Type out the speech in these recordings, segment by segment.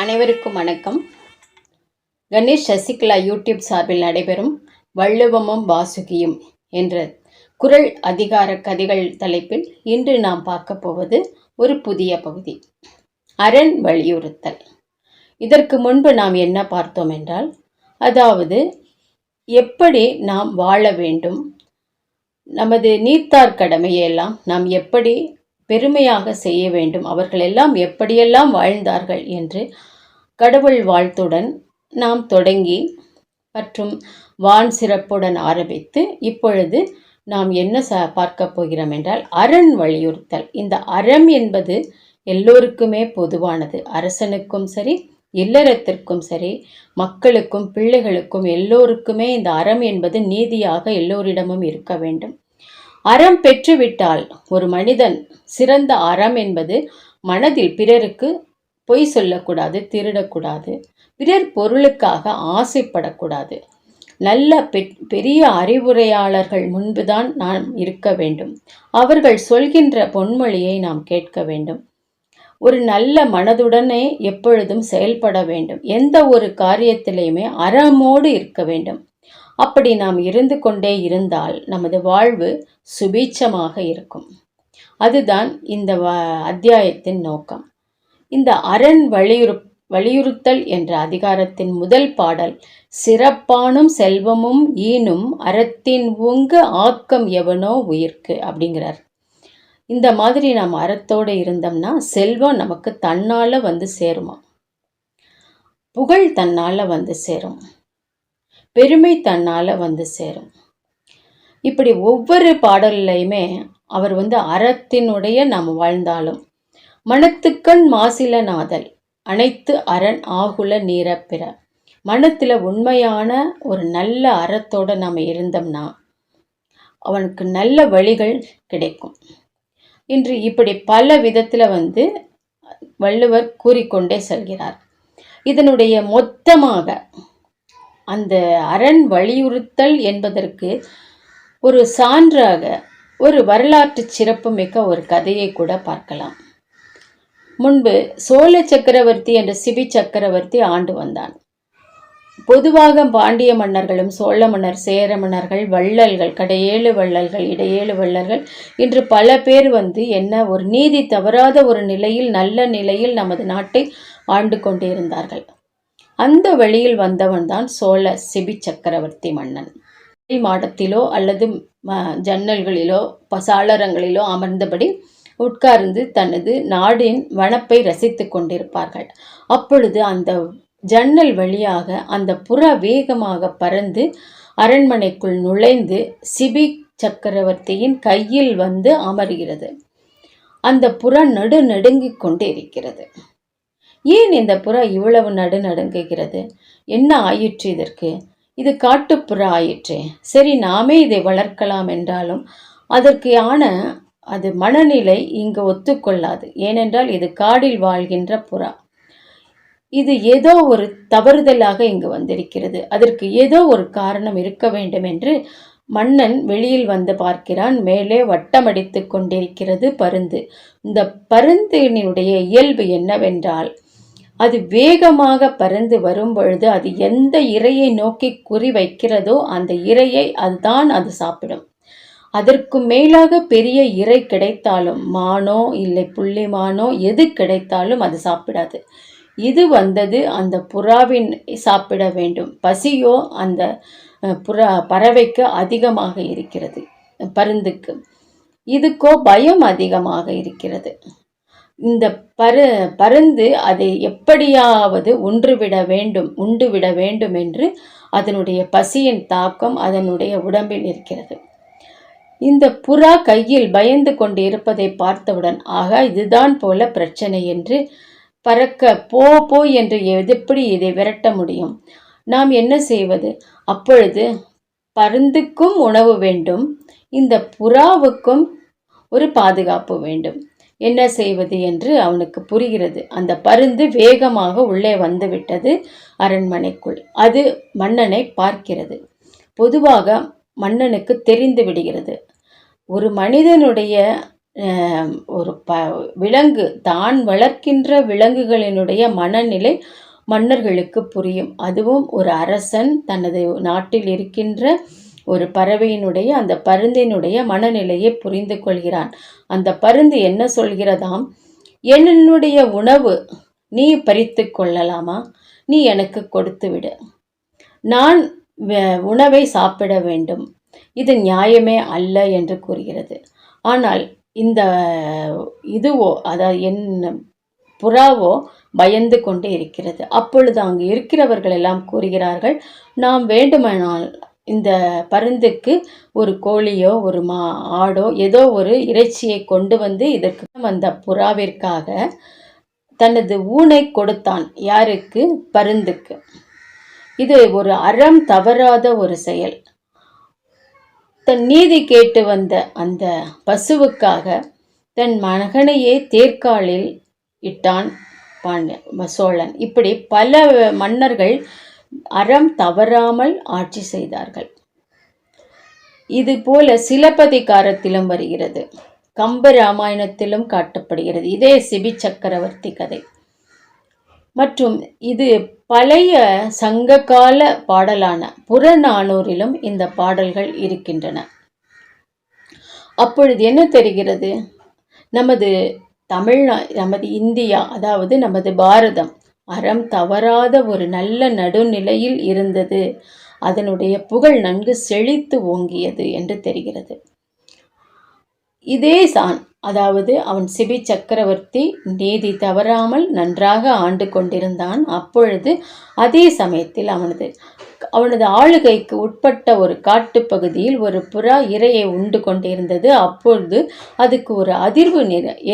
அனைவருக்கும் வணக்கம். கணேஷ் சசிகலா யூடியூப் சார்பில் நடைபெறும் வள்ளுவமும் வாசுகியும் என்ற குரல் அதிகார கதைகள் தலைப்பில் இன்று நாம் பார்க்க போவது ஒரு புதிய பகுதி அரண் வலியுறுத்தல். இதற்கு முன்பு நாம் என்ன பார்த்தோம் என்றால் அதாவது எப்படி நாம் வாழ வேண்டும் நமது நீத்தார் கடமையெல்லாம் நாம் எப்படி பெருமையாக செய்ய வேண்டும் அவர்கள் எல்லாம் எப்படியெல்லாம் வாழ்ந்தார்கள் என்று கடவுள் வாழ்த்துடன் நாம் தொடங்கி மற்றும் வான் சிறப்புடன் ஆரம்பித்து இப்பொழுது நாம் என்ன ச பார்க்க போகிறோம் என்றால் அரண் வலியுறுத்தல். இந்த அறம் என்பது எல்லோருக்குமே பொதுவானது. அரசனுக்கும் சரி இல்லறத்திற்கும் சரி மக்களுக்கும் பிள்ளைகளுக்கும் எல்லோருக்குமே இந்த அறம் என்பது நீதியாக எல்லோரிடமும் இருக்க வேண்டும். அறம் பெற்றுவிட்டால் ஒரு மனிதன் சிறந்த அறம் என்பது மனதில் பிறருக்கு பொய் சொல்லக்கூடாது திருடக்கூடாது. பிறர் பொருளுக்காக ஆசைப்படக்கூடாது. நல்ல பெரிய அறிவுரையாளர்கள் முன்புதான் நாம் இருக்க வேண்டும். அவர்கள் சொல்கின்ற பொன்மொழியை நாம் கேட்க வேண்டும். ஒரு நல்ல மனதுடனே எப்பொழுதும் செயல்பட வேண்டும். எந்த ஒரு காரியத்திலையுமே அறமோடு இருக்க வேண்டும். அப்படி நாம் இருந்து கொண்டே இருந்தால் நமது வாழ்வு சுபீட்சமாக இருக்கும். அதுதான் இந்த அத்தியாயத்தின் நோக்கம். இந்த அரண் வலியுறு வலியுறுத்தல் என்ற அதிகாரத்தின் முதல் பாடல் சிறப்பானும் செல்வமும் ஈனும் அறத்தின் உங்க ஆக்கம் எவனோ உயிர்க்கு அப்படிங்கிறார். இந்த மாதிரி நாம் அறத்தோடு இருந்தோம்னா செல்வம் நமக்கு தன்னால் வந்து சேருமா? புகழ் தன்னால் வந்து சேரும். பெருமை தன்னால் வந்து சேரும். இப்படி ஒவ்வொரு பாடல்லையுமே அவர் வந்து அறத்தினுடைய நாம் வாழ்ந்தாலும் மனத்துக்கண் மாசில நாதல் அனைத்து அரண் ஆகுல நீரப்பிற. மனத்தில் உண்மையான ஒரு நல்ல அறத்தோடு நாம் இருந்தோம்னா அவனுக்கு நல்ல வழிகள் கிடைக்கும். இன்று இப்படி பல விதத்தில் வந்து வள்ளுவர் கூறிக்கொண்டே செல்கிறார். இதனுடைய மொத்தமாக அந்த அரண் வலியுறுத்தல் என்பதற்கு ஒரு சான்றாக ஒரு வரலாற்று சிறப்பு மிக்க ஒரு கதையை கூட பார்க்கலாம். முன்பு சோழ சக்கரவர்த்தி என்ற சிபி சக்கரவர்த்தி ஆண்டு வந்தான். பொதுவாக பாண்டிய மன்னர்களும் சோழ மன்னர் சேர மன்னர்கள் வள்ளல்கள் கடையேழு வள்ளல்கள் இடையேழு வள்ளல்கள் இன்று பல பேர் வந்து என்ன ஒரு நீதி தவறாத ஒரு நிலையில் நல்ல நிலையில் நமது நாட்டை ஆண்டு கொண்டிருந்தார்கள். அந்த வழியில் வந்தவன்தான் சோழ சிபி சக்கரவர்த்தி மன்னன். மாடத்திலோ அல்லது ஜன்னல்களிலோ பசாளரங்களிலோ அமர்ந்தபடி உட்கார்ந்து தனது நாடின் வனப்பை ரசித்து கொண்டிருப்பார்கள். அப்பொழுது அந்த ஜன்னல் வழியாக அந்த புற வேகமாக பறந்து அரண்மனைக்குள் நுழைந்து சிபி சக்கரவர்த்தியின் கையில் வந்து அமர்கிறது. அந்த புறா நடு நடுங்கிக் கொண்டே இருக்கிறது ஏன் இந்த புறா இவ்வளவு நடு நடுங்குகிறது? என்ன ஆயிற்று இதற்கு? இது காட்டுப்புற ஆயிற்றே. சரி நாமே இதை வளர்க்கலாம் என்றாலும் அதற்கு ஆன அது மனநிலை இங்கு ஒத்துக்கொள்ளாது. ஏனென்றால் இது காடில் வாழ்கின்ற புறா. இது ஏதோ ஒரு தவறுதலாக இங்கு வந்திருக்கிறது. அதற்கு ஏதோ ஒரு காரணம் இருக்க வேண்டும் என்று மன்னன் வெளியில் வந்து பார்க்கிறான். மேலே வட்டமடித்து கொண்டிருக்கிறது பருந்து. இந்த பருந்தினுடைய இயல்பு என்னவென்றால் அது வேகமாக பறந்து வரும் பொழுது அது எந்த இரையை நோக்கி குறி வைக்கிறதோ அந்த இரையை அதுதான் அது சாப்பிடும். அதற்கு மேலாக பெரிய இறை கிடைத்தாலும் மானோ இல்லை புள்ளி மானோ எது கிடைத்தாலும் அது சாப்பிடாது. இது வந்தது அந்த புறாவின் சாப்பிட வேண்டும். பசியோ அந்த புறா பறவைக்கு அதிகமாக இருக்கிறது. பருந்துக்கு. இதுக்கோ பயம் அதிகமாக இருக்கிறது. இந்த பரு பருந்து அதை எப்படியாவது ஒன்றுவிட வேண்டும் உண்டு விட வேண்டும் என்று அதனுடைய பசியின் தாக்கம் அதனுடைய உடம்பில் இருக்கிறது. இந்த புறா கையில் பயந்து கொண்டு இருப்பதை பார்த்தவுடன் ஆக இதுதான் போல பிரச்சனை என்று பறக்க போ போ என்று எப்படி இதை விரட்ட முடியும்? நாம் என்ன செய்வது? அப்பொழுது பருந்துக்கும் உணவு வேண்டும் இந்த புறாவுக்கும் ஒரு பாதுகாப்பு வேண்டும். என்ன செய்வது என்று அவனுக்கு புரிகிறது. அந்த பருந்து வேகமாக உள்ளே வந்துவிட்டது அரண்மனைக்குள். அது மன்னனை பார்க்கிறது. பொதுவாக மன்னனுக்கு தெரிந்து விடுகிறது. ஒரு மனிதனுடைய ஒரு ப விலங்கு தான் வளர்க்கின்ற விலங்குகளினுடைய மனநிலை மன்னர்களுக்கு புரியும். அதுவும் ஒரு அரசன் தனது நாட்டில் இருக்கின்ற ஒரு பறவையினுடைய அந்த பருந்தினுடைய மனநிலையை புரிந்து கொள்கிறான். அந்த பருந்து என்ன சொல்கிறதாம்? என்னுடைய உணவு நீ பறித்து கொள்ளலாமா? நீ எனக்கு கொடுத்து விடு நான் உணவை சாப்பிட வேண்டும். இது நியாயமே அல்ல என்று கூறுகிறது. ஆனால் இந்த இதுவோ அதாவது என் புறாவோ பயந்து கொண்டே இருக்கிறது. அப்பொழுது அங்கு இருக்கிறவர்கள் எல்லாம் கூறுகிறார்கள் நாம் வேண்டுமானால் இந்த பருந்துக்கு ஒரு கோழியோ ஒரு மா ஆடோ ஏதோ ஒரு இறைச்சியை கொண்டு வந்து இதற்கு அந்த புறாவிற்காக தனது ஊனை கொடுத்தான். யாருக்கு? பருந்துக்கு. இது ஒரு அறம் தவறாத ஒரு செயல். தன் நீதி கேட்டு வந்த அந்த பசுவுக்காக தன் மகனையே தேர்காலில் இட்டான் பாண்டிய சோழன். இப்படி பல மன்னர்கள் அறம் தவறாமல் ஆட்சி செய்தார்கள். இது போல சிலப்பதிகாரத்திலும் வருகிறது. கம்ப ராமாயணத்திலும் காட்டப்படுகிறது. இதே சிபி சக்கரவர்த்தி கதை. மற்றும் இது பழைய சங்ககால பாடலான புறநானூரிலும் இந்த பாடல்கள் இருக்கின்றன. அப்பொழுது என்ன தெரிகிறது? நமது தமிழ்நா நமது இந்தியா அதாவது நமது பாரதம் அறம் தவறாத ஒரு நல்ல நடுநிலையில் இருந்தது. அதனுடைய புகழ் நன்கு செழித்து ஓங்கியது என்று தெரிகிறது. இதே சான் அதாவது அவன் சிபி சக்கரவர்த்தி நீதி தவறாமல் நன்றாக ஆண்டு கொண்டிருந்தான். அப்பொழுது அதே சமயத்தில் அவனது அவனது ஆளுகைக்கு உட்பட்ட ஒரு காட்டுப்பகுதியில் ஒரு புறா இரையை உண்டு கொண்டிருந்தது. அப்பொழுது அதுக்கு ஒரு அதிர்வு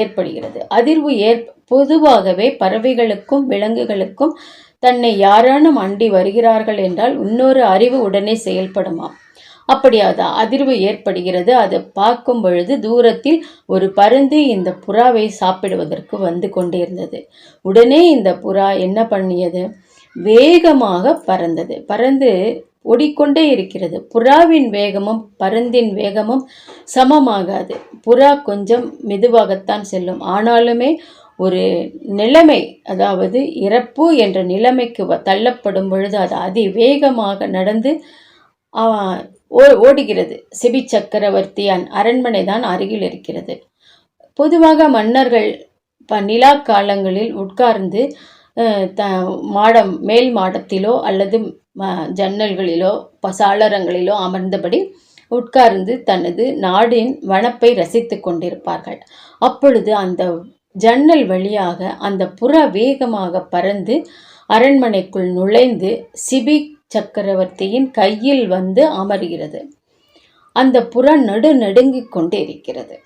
ஏற்படுகிறது. அதிர்வு ஏற் பொதுவாகவே பறவைகளுக்கும் விலங்குகளுக்கும் தன்னை யாரானும் அண்டி வருகிறார்கள் என்றால் இன்னொரு அறிவு உடனே செயல்படுமாம். அப்படி அது அதிர்வு ஏற்படுகிறது. அதை பார்க்கும் பொழுது தூரத்தில் ஒரு பருந்து இந்த புறாவை சாப்பிடுவதற்கு வந்து கொண்டிருந்தது. உடனே இந்த புறா என்ன பண்ணியது? வேகமாக பறந்தது. பறந்து ஓடிக்கொண்டே இருக்கிறது. புறாவின் வேகமும் பருந்தின் வேகமும் சமமாகாது. புறா கொஞ்சம் மெதுவாகத்தான் செல்லும். ஆனாலுமே ஒரு நிலைமை அதாவது இறப்பு என்ற நிலைமைக்கு வ- தள்ளப்படும் பொழுது அது அதிவேகமாக நடந்து ஓ- ஓடுகிறது. சிபி சக்கரவர்த்தியான் அரண்மனை தான் அருகில் இருக்கிறது. பொதுவாக மன்னர்கள் ப நிலா காலங்களில் உட்கார்ந்து த மாடம் மேல் மாடத்திலோ அல்லது ஜன்னல்களிலோ ப- சாளரங்களிலோ அமர்ந்தபடி உட்கார்ந்து தனது நாடின் வனப்பை ரசித்து கொண்டிருப்பார்கள். அப்பொழுது அந்த ஜன்னல் வழியாக அந்த புறா வேகமாக பறந்து அரண்மனைக்குள் நுழைந்து சிபி சக்கரவர்த்தியின் கையில் வந்து அமர்கிறது. அந்த புறா நடு நடுங்கிக் கொண்டே இருக்கிறது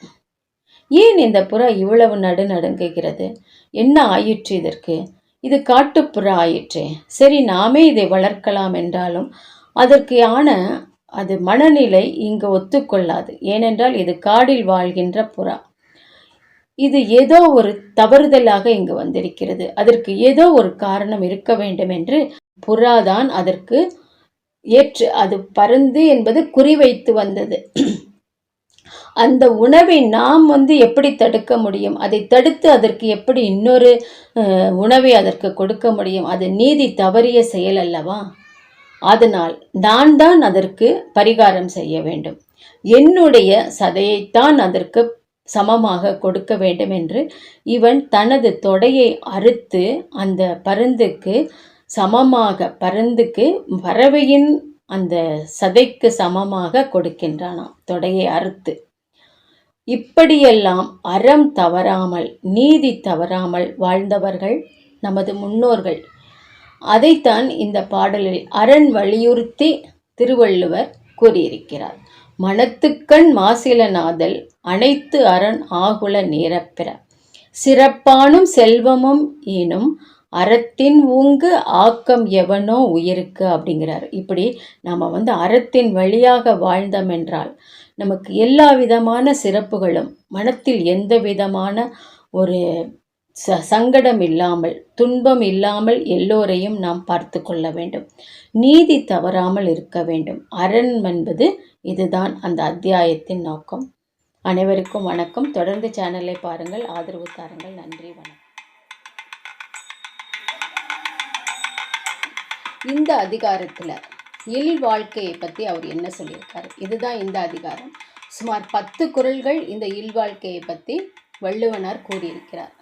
ஏன் இந்த புறா இவ்வளவு நடு நடுங்குகிறது? என்ன ஆயிற்று இதற்கு? இது காட்டுப்புறா ஆயிற்று. சரி நாமே இதை வளர்க்கலாம் என்றாலும் அதற்கு ஆன அது மனநிலை இங்கு ஒத்துக்கொள்ளாது. ஏனென்றால் இது காடில் வாழ்கின்ற புறா. இது ஏதோ ஒரு தவறுதலாக இங்கு வந்திருக்கிறது. அதற்கு ஏதோ ஒரு காரணம் இருக்க வேண்டும் என்று புறாதான் அதற்கு ஏற்று அது பருந்து என்பது குறிவைத்து வந்தது. அந்த உணவை நாம் வந்து எப்படி தடுக்க முடியும்? அதை தடுத்து அதற்கு எப்படி இன்னொரு உணவை அதற்கு கொடுக்க முடியும்? அது நீதி தவறிய செயல் அல்லவா? அதனால் நான் தான் அதற்கு பரிகாரம் செய்ய வேண்டும். என்னுடைய சதையைத்தான் அதற்கு சமமாக கொடுக்க வேண்டும் என்று இவன் தனது தொடையை அறுத்து அந்த பருந்துக்கு சமமாக பருந்துக்கு பறவையின் அந்த சதைக்கு சமமாக கொடுக்கின்றானாம். தொடையை அறுத்து. இப்படியெல்லாம் அறம் தவறாமல் நீதி தவறாமல் வாழ்ந்தவர்கள் நமது முன்னோர்கள். அதைத்தான் இந்த பாடலில் அரண் வலியுறுத்தி திருவள்ளுவர் கூறியிருக்கிறார். மனத்துக்கண் மாசிலனாதல் அனைத்து அரண் ஆகுல நேரப்பெற. சிறப்பானும் செல்வமும் ஈனும் அறத்தின் ஊங்கு ஆக்கம் எவனோ உயிருக்கு அப்படிங்கிறார். இப்படி நாம் வந்து அறத்தின் வழியாக வாழ்ந்தோம் என்றால் நமக்கு எல்லா விதமான சிறப்புகளும் மனத்தில் எந்த விதமான ஒரு ச சங்கடம் இல்லாமல் துன்பம் இல்லாமல் எல்லோரையும் நாம் பார்த்து கொள்ள வேண்டும். நீதி தவறாமல் இருக்க வேண்டும். அரண் என்பது இதுதான் அந்த அத்தியாயத்தின் நோக்கம். அனைவருக்கும் வணக்கம். தொடர்ந்து சேனலை பாருங்கள். ஆதரவு தாருங்கள். நன்றி வணக்கம். இந்த அதிகாரத்தில் இல் வாழ்க்கையை பற்றி அவர் என்ன சொல்லியிருக்காரு? இதுதான் இந்த அதிகாரம். சுமார் பத்து குறள்கள் இந்த இல் வாழ்க்கையை பற்றி வள்ளுவனார் கூறியிருக்கிறார்.